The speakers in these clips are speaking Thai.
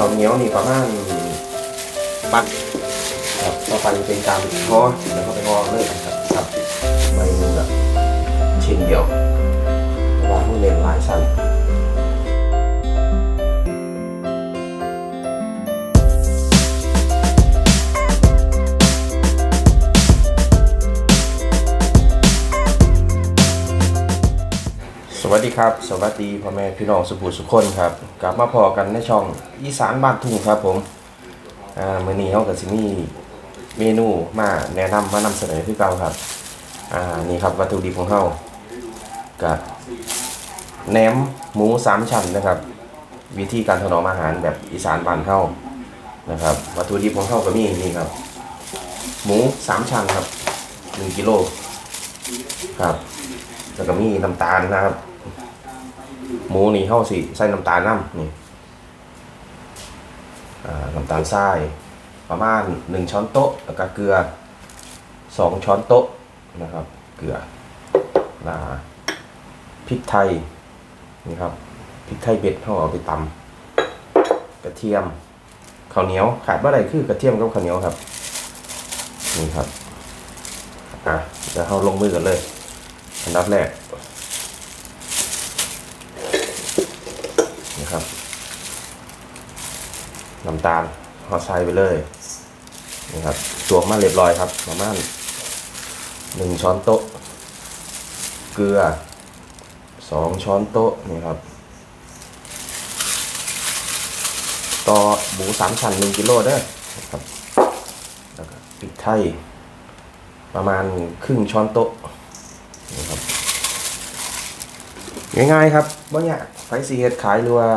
ข้าวเหนียวนี่ประมาณปักครับต่อไปเป็นการห่อแล้วก็ไปห่อเลยครับครับใบหนึงแบบชิ้นเดียวเพราะว่ามันเน้นหลายชั้น ครับ สวัสดีพ่อแม่พี่น้องสุภูสุคนครับ กลับมาพอกันในช่องอีสานบ้านทุ่งครับผมอ่ามื้อนี้เฮาก็สิมีเมนูมาแนะนำมานำเสนอคือเก่าครับอ่านี่ครับวัตถุดิบของเฮากับแหนมหมูสามชั้นนะครับ วิธีการถนอมอาหารแบบอีสานบ้านเฮานะครับ วัตถุดิบของเฮาก็มีนี่ครับ หมูสามชั้นครับ1กิโลครับแล้วก็มีน้ำตาลนะครับ หมูนี่เข้าสิใส่น้ำตาลน้ำนี่น้ำตาลทรายประมาณหนึ่งช้อนโต๊ะแล้วก็เกลือสองช้อนโต๊ะนะครับ เกลือลาพริกไทยนี่ครับพริกไทยเบ็ดเขาเอาไปตำกระเทียมข้าวเหนียวขาดว่าอะไรคือกระเทียมกับข้าวเหนียวครับนี่ครับอะเดี๋ยวเราลงมือกันเลย อันดับแรกนะครับ น้ำตาลหอใส่ไปเลยนี่ครับตวงมาเรียบร้อยครับประมาณหนึ่งช้อนโต๊ะ เกลือสองช้อนโต๊ะนี่ครับ ต่อหมูสามชั้นหนึ่งกิโลเด้อครับแล้วก็พริกไทยประมาณครึ่งช้อนโต๊ะนะครับง่ายๆครับว่าเนี่ยากไฟซีเฮ็ดขายหรือว่า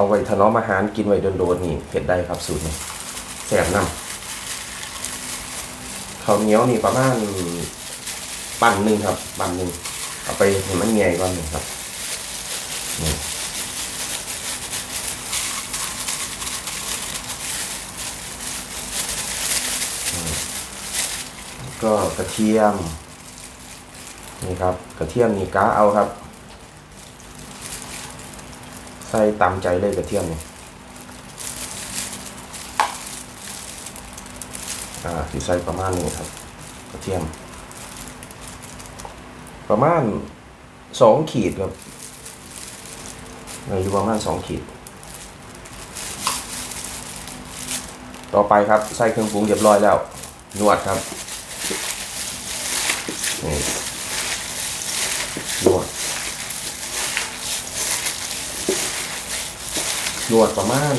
เอาไว้ถนอมอาหารกินไว้โดนๆนี่เฮ็ดได้ครับสูตรนี้แซ่บน้ำข้าวเหนียวนี่ประมาณปั่นหนึ่งครับ ปั่นหนึ่งเอาไปให้มันเงยก่อนหนึ่งครับนี่ก็กระเทียม นี่ครับ กระเทียมนี่ก้าเอาครับ ใส่ตามใจเลยกระเทียมนี่อ่าสิใส่ประมาณนี้ครับ กระเทียม ประมาณสองขีดครับในอยู่ประมาณสองขีด ต่อไปครับใส่เครื่องปรุงเรียบร้อยแล้ว นวดครับนี่นวด นวดประมาณ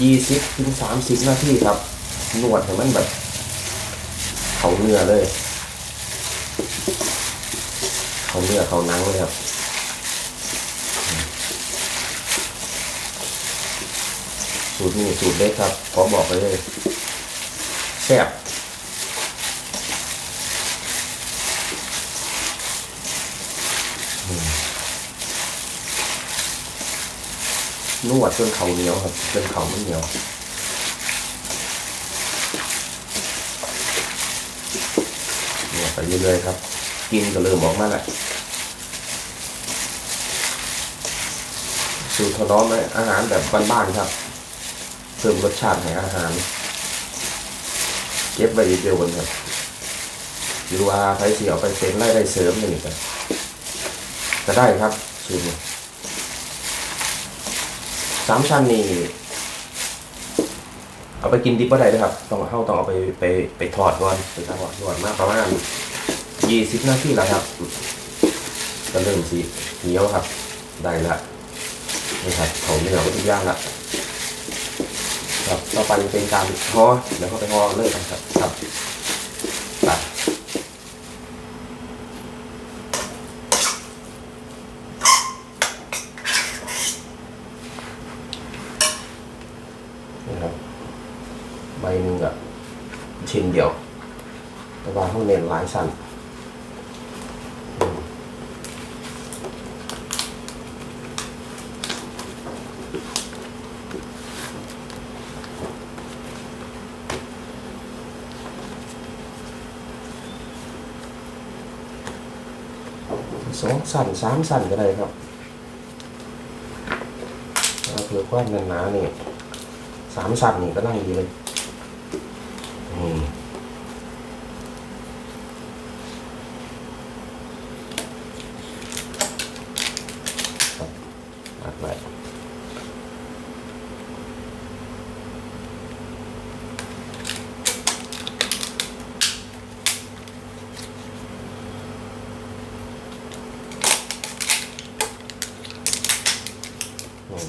ยี่สิบถึงสามสิบนาทีครับ นวดให้มันแบบเขาเนื้อเลย เขาเนื้อเขาหนังเลยครับสูตรนี้สูตรเด็ดครับขอบอกไปเลยแซ่บ นวดจนเขาเหนียวครับจนเขาไม่เหนียวนวดไปเรื่อยๆครับ กินก็เริ่มออกมาแล้วสูตรถนอมอาหารแบบบ้านๆครับเพิ่มรสชาติให้อาหาร เก็บไว้เดียวๆกันครับหรือว่าใครที่เอาไปเป็นรายได้เสริมอย่างนี้ก็ก็ได้ครับสูตรนี้ สามชั้นนี่เอาไปกินดิบก็ได้ด้วยครับ ต้องเข้าต้องเอาไปไปไปทอดก่อนไปทอดก่อนมากประมาณยี่สิบนาทีแล้วครับก็เริ่มสีเหนียวครับ ได้ละนี่ครับเขาเนื้อวัตถุย่างละครับต่อไปเป็นการห่อเดี๋ยวเขาไปห่อเลยครับครับไปนี่ครับใบหนึ่งอะ ชิ้นเดียว แต่ว่าเขาเน้นหลายสั้นสองสั้นสามสั้นก็ได้ครับเพื่อความหนาๆนี่สามสับนี่ก็นั่งดีเลย อืมครับอัดไว้อืม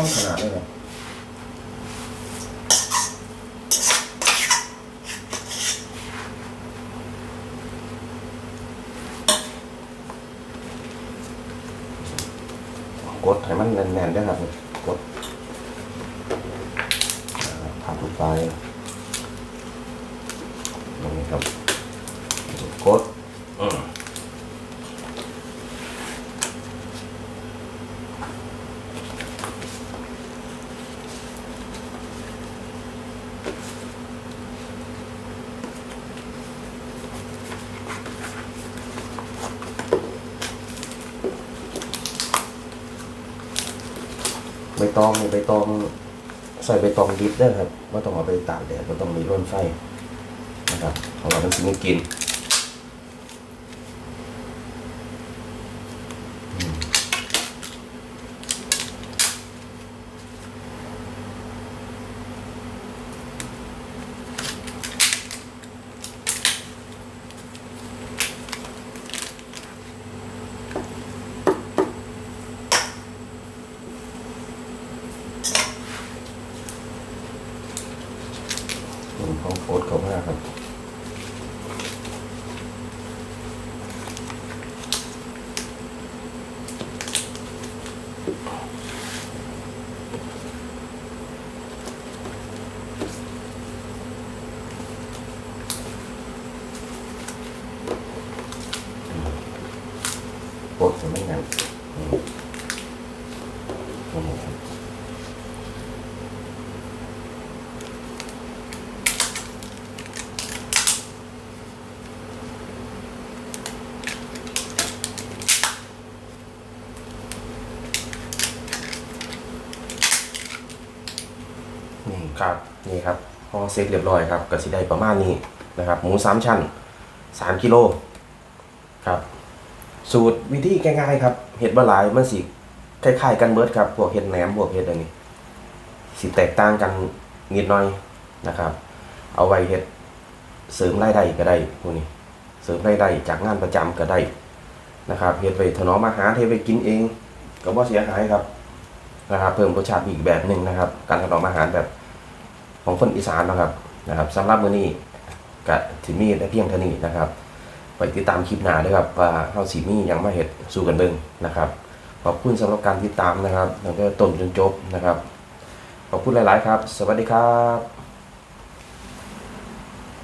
อ้อมขนาดนี้เลยกดให้มันแน่นๆด้วยครับกดอ่าพับลงไปนี่ครับกด ใบตองนี่ใบตองใส่ใบตองดิบได้ครับว่าต้องเอาไปตากแดดว่าต้องมีร่นไฟนะครับของเราเป็นสิมีกลิน ของโฟดเขามากครับโฟดจะไม่งั้นอืมนี่ครับ อืม ครับนี่ครับพอเสร็จเรียบร้อยครับก็สิได้ประมาณนี้นะครับ หมูสามชั้นสามกิโลครับ สูตรวิธีง่ายๆครับเห็ดบะหลายมันสิคล้ายๆกันเบิดครับพวกเห็ดแหนมพวกเห็ดอันนี้สิแตกต่างกันนิดหน่อยนะครับ เอาไว้เห็ดเสริมรายได้ก็ได้พวกนี้เสริมรายได้จากงานประจำก็ได้นะครับเห็ดไปถนอมอาหารเฮ็ดไปกินเอง ก็บ่เสียหายครับนะครับ เพิ่มรสชาติอีกแบบหนึ่งนะครับ การถนอมอาหารแบบ ของคนอีสานนะครับนะครับสำหรับมื้อนี้กะถิมีได้เพียงเท่านี้นะครับไปติดตามคลิปหน้าด้วยครับว่าเฮาสิมียังมาเฮ็ดสู่กันเบิ่งนะครับ ขอบคุณสำหรับการติดตามนะครับตั้งแต่ต้นจนจบนะครับ ขอบคุณหลาย ๆ ครับ สวัสดีครับ